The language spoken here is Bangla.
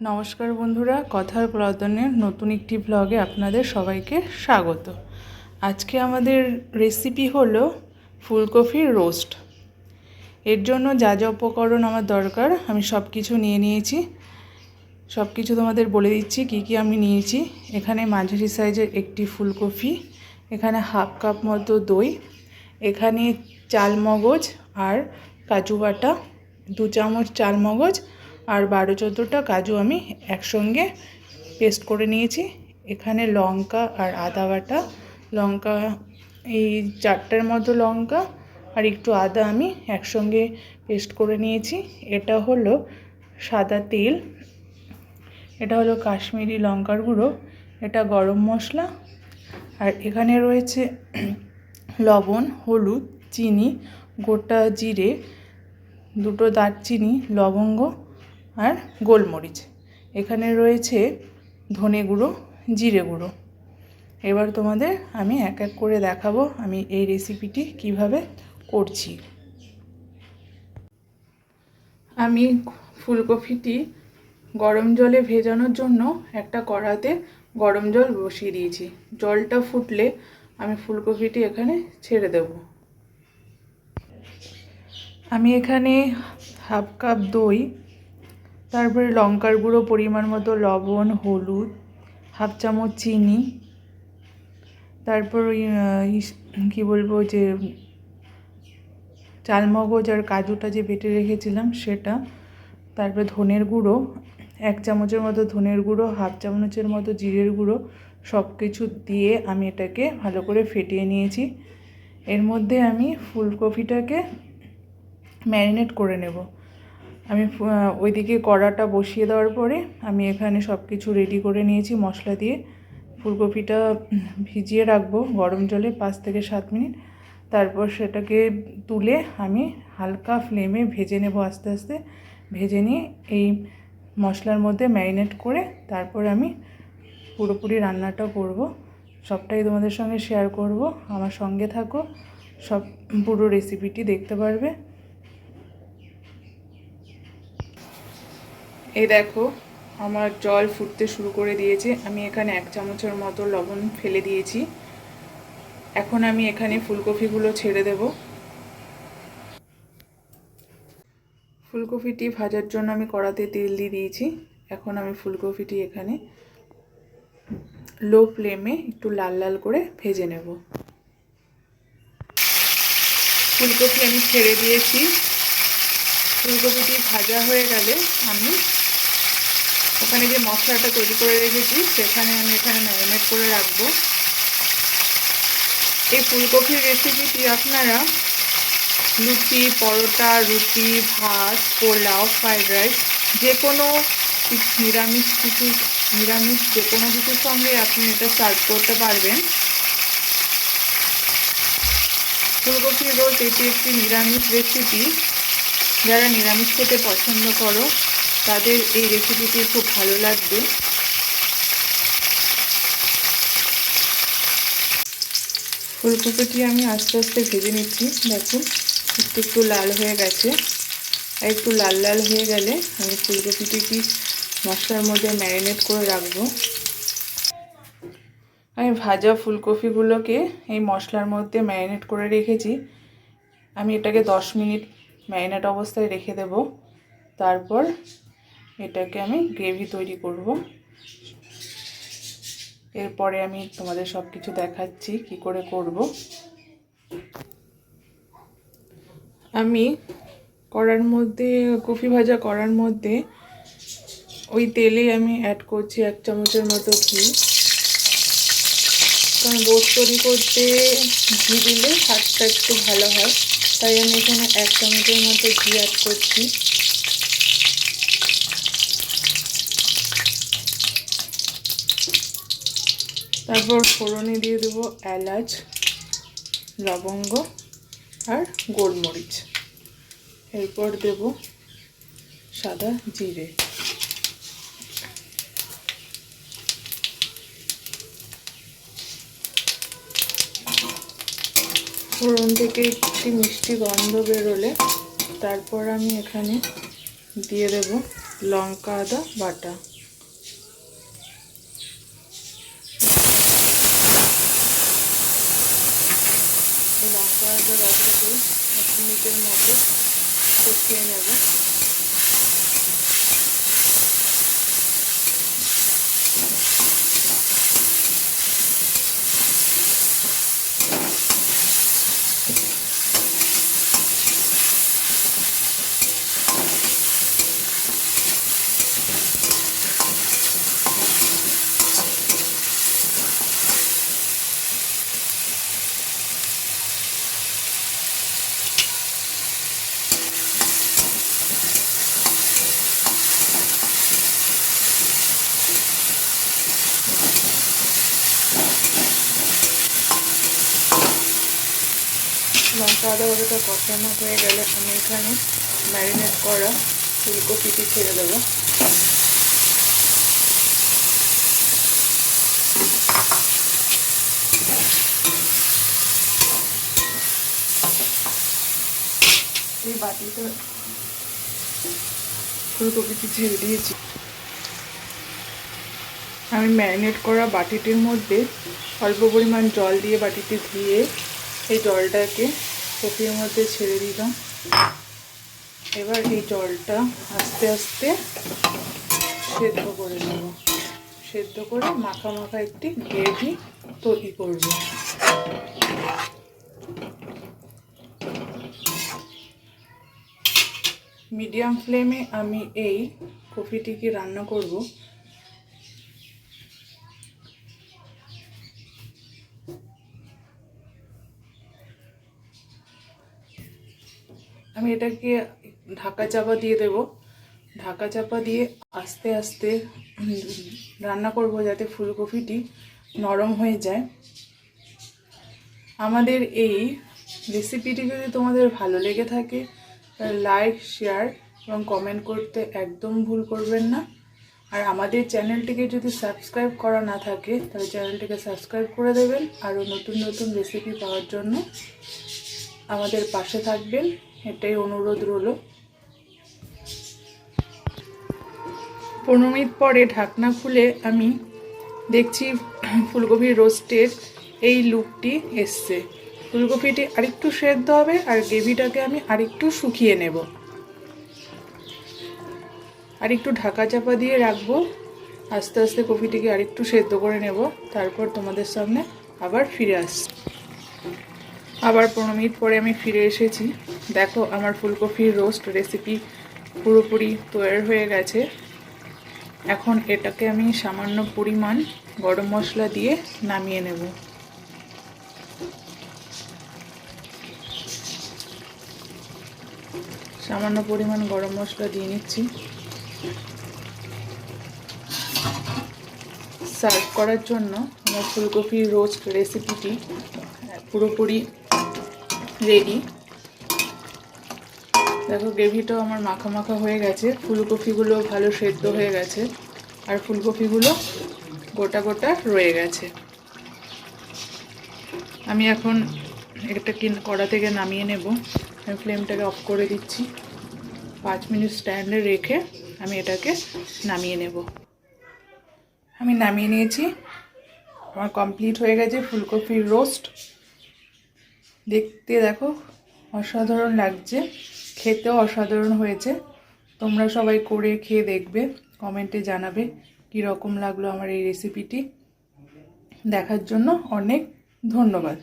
নমস্কার বন্ধুরা, কথার প্রদনের নতুন একটি ব্লগে আপনাদের সবাইকে স্বাগত। আজকে আমাদের রেসিপি হলো ফুলকপির রোস্ট এর জন্য যা যা উপকরণ আমার দরকার, আমি সব কিছু নিয়ে নিয়েছি। সব কিছু তোমাদের বলে দিচ্ছি, কি কি আমি নিয়েছি। এখানে মাঝারি সাইজের একটি ফুলকপি, এখানে হাফ কাপ মতো দই, এখানে চাল মগজ আর কাজু বাটা, দু চামচ চাল মগজ আর বারো চোদ্দোটা কাজু আমি একসঙ্গে পেস্ট করে নিয়েছি। এখানে লঙ্কা আর আদা বাটা, লঙ্কা, এই চারটার মতো লঙ্কা আর একটু আদা আমি একসঙ্গে পেস্ট করে নিয়েছি। এটা হলো সাদা তেল, এটা হলো কাশ্মীরি লঙ্কার গুঁড়ো, এটা গরম মশলা আর এখানে রয়েছে লবণ, হলুদ, চিনি, গোটা জিরে, দুটো দারচিনি, লবঙ্গ আর গোলমরিচ। এখানে রয়েছে ধনে গুঁড়ো, জিরে গুঁড়ো। এবার তোমাদের আমি এক এক করে দেখাবো আমি এই রেসিপিটি কীভাবে করছি। আমি ফুলকপিটি গরম জলে ভেজানোর জন্য একটা কড়াতে গরম জল বসিয়ে দিয়েছি। জলটা ফুটলে আমি ফুলকপিটি এখানে ছেড়ে দেব। আমি এখানে হাফ কাপ দই তারপরে লঙ্কার গুঁড়ো, পরিমাণ মতো লবণ, হলুদ, হাফ চামচ চিনি, তারপর ওই কী বলব যে, চালমগজ আর কাজুটা যে বেটে রেখেছিলাম সেটা, তারপরে ধনের গুঁড়ো, এক চামচের মতো ধনের গুঁড়ো, হাফ চামচের মতো জিরের গুঁড়ো সব কিছু দিয়ে আমি এটাকে ভালো করে ফেটিয়ে নিয়েছি। এর মধ্যে আমি ফুলকপিটাকে ম্যারিনেট করে নেব। আমি ওইদিকে কড়াটা বসিয়ে দেওয়ার পরে আমি এখানে সব কিছু রেডি করে নিয়েছি, মশলা দিয়ে। ফুলকপিটা ভিজিয়ে রাখব গরম জলে পাঁচ থেকে সাত মিনিট। তারপর সেটাকে তুলে আমি হালকা ফ্লেমে ভেজে নেব আস্তে আস্তে। ভেজে নিয়ে এই মশলার মধ্যে ম্যারিনেট করে তারপর আমি পুরোপুরি রান্নাটা করব। সবটাই তোমাদের সঙ্গে শেয়ার করব। আমার সঙ্গে থাকো। সব পুরো রেসিপিটি দেখতে পারবে। এই দেখো, আমার জল ফুটতে শুরু করে দিয়েছে। আমি এখানে এক চামচের মতো লবণ ফেলে দিয়েছি। এখন আমি এখানে ফুলকপিগুলো ছেড়ে দেব। ফুলকপিটি ভাজার জন্য আমি কড়াতে তেল দিয়ে দিয়েছি। এখন আমি ফুলকপিটি এখানে লো ফ্লেমে একটু লাল লাল করে ভেজে নেব। ফুলকপি আমি ছেড়ে দিয়েছি। ফুলকপিটি ভাজা হয়ে গেলে আমি ওখানে যে মশলাটা তৈরি করে রেখেছি, সেখানে আমি এখানে ম্যারিনেট করে রাখব। এই ফুলকপির রেসিপিটি আপনারা লুচি, পরোটা, রুটি, ভাত, পোলাও ফ্রাইড রাইস যে কোনো নিরামিষ কিছু, নিরামিষ যে কোনো কিছুর সঙ্গে আপনি এটা সার্ভ করতে পারবেন। ফুলকপির রোজ এটি একটি নিরামিষ রেসিপি যারা নিরামিষ খেতে পছন্দ করো তাদের এই রেসিপিটি খুব ভালো লাগবে। ফুলকপিটি আমি আস্তে আস্তে ভেজে নিচ্ছি। দেখুন, একটু একটু লাল হয়ে গেছে। একটু লাল লাল হয়ে গেলে আমি ফুলকপিটি কি মশলার মধ্যে ম্যারিনেট করে রাখব। আমি ভাজা ফুলকপিগুলোকে এই মশলার মধ্যে ম্যারিনেট করে রেখেছি। আমি এটাকে দশ মিনিট ম্যারিনেট অবস্থায় রেখে দেব। তারপর এটাকে আমি গ্রেভি তৈরি করব। এরপরে আমি তোমাদের সব কিছু দেখাচ্ছি কি করে করব। আমি করার মধ্যে, কফি ভাজা করার মধ্যে ওই তেলে আমি অ্যাড করছি এক চামচের মতো ঘি। কারণ রোস্ট তৈরি করতে ঘি দিলে স্বাদটা একটু ভালো হয়। তাই আমি এখানে এক চামচের মতো ঘি অ্যাড করছি। তারপর ফোড়নে দিয়ে দেবো এলাচ, লবঙ্গ আর গোলমরিচ। এরপর দেব সাদা জিরে। ফোড়ন থেকে একটি মিষ্টি গন্ধ বেরোলে তারপর আমি এখানে দিয়ে দেব লঙ্কা, আদা, বাটা। লঙ্কা আদা বাটাকে এক মিনিটের মতো কষিয়ে নেব। বাটাটা কষানো হয়ে গেলে আমি এখানে ম্যারিনেট করা ফুলকপিটি ছেড়ে দেবো। এই বাটিতে ফুলকপিটি ছেড়ে দিয়েছি। আমি ম্যারিনেট করা বাটিটির মধ্যে অল্প পরিমাণ জল দিয়ে বাটিটি ধুয়ে এই জলটাকে কপির মধ্যে ছেড়ে দিলাম। এবার এই জলটা আস্তে আস্তে সেদ্ধ করে নেব। সেদ্ধ করে মাখা মাখা একটি গ্রেভি তৈরি করব। মিডিয়াম ফ্লেমে আমি এই কফিটিকে রান্না করব। আমি এটাকে ঢাকা চাপা দিয়ে দেব। ঢাকা চাপা দিয়ে আস্তে আস্তে রান্না করব যাতে ফুলকপিটি নরম হয়ে যায়। আমাদের এই রেসিপিটি যদি তোমাদের ভালো লেগে থাকে লাইক শেয়ার এবং কমেন্ট করতে একদম ভুল করবেন না। আর আমাদের চ্যানেলটিকে যদি সাবস্ক্রাইব করা না থাকে, তাহলে চ্যানেলটিকে সাবস্ক্রাইব করে দেবেন। আরও নতুন নতুন রেসিপি পাওয়ার জন্য আমাদের পাশে থাকবেন। এটাই অনুরোধ রইল। পনেরো মিনিট পরে ঢাকনা খুলে আমি দেখছি ফুলকপির রোস্টের এই লুকটি এসছে। ফুলকপিটি আরেকটু সেদ্ধ হবে আর গ্রেভিটাকে আমি আরেকটু শুকিয়ে নেব। আর একটু ঢাকা চাপা দিয়ে রাখব। আস্তে আস্তে কপিটিকে আরেকটু সেদ্ধ করে নেব। তারপর তোমাদের সামনে আবার ফিরে আসছি। আবার পনেরো মিনিট পরে আমি ফিরে এসেছি। দেখো আমার ফুলকপির রোস্ট রেসিপি পুরোপুরি তৈরি হয়ে গেছে। এখন এটাকে আমি সামান্য পরিমাণ গরম মশলা দিয়ে নামিয়ে নেব। সামান্য পরিমাণ গরম মশলা দিয়ে নিচ্ছি। সার্ভ করার জন্য আমার ফুলকপির রোস্ট রেসিপিটি পুরোপুরি রেডি দেখো, গ্রেভিটাও আমার মাখা মাখা হয়ে গেছে। ফুলকপিগুলো ভালো সেদ্ধ হয়ে গেছে। আর ফুলকপিগুলো গোটা গোটা রয়ে গেছে। আমি এখন একটা কিন কড়া থেকে নামিয়ে নেব। আমি ফ্লেমটাকে অফ করে দিচ্ছি। পাঁচ মিনিট স্ট্যান্ডে রেখে আমি এটাকে নামিয়ে নেব। আমি নামিয়ে নিয়েছি। আমার কমপ্লিট হয়ে গেছে ফুলকপির রোস্ট। দেখতে দেখো, অসাধারণ লাগছে। খেতেও অসাধারণ হয়েছে। তোমরা সবাই করে খেয়ে দেখবে, কমেন্টে জানাবে কি রকম লাগল আমার এই রেসিপিটি দেখার জন্য অনেক ধন্যবাদ।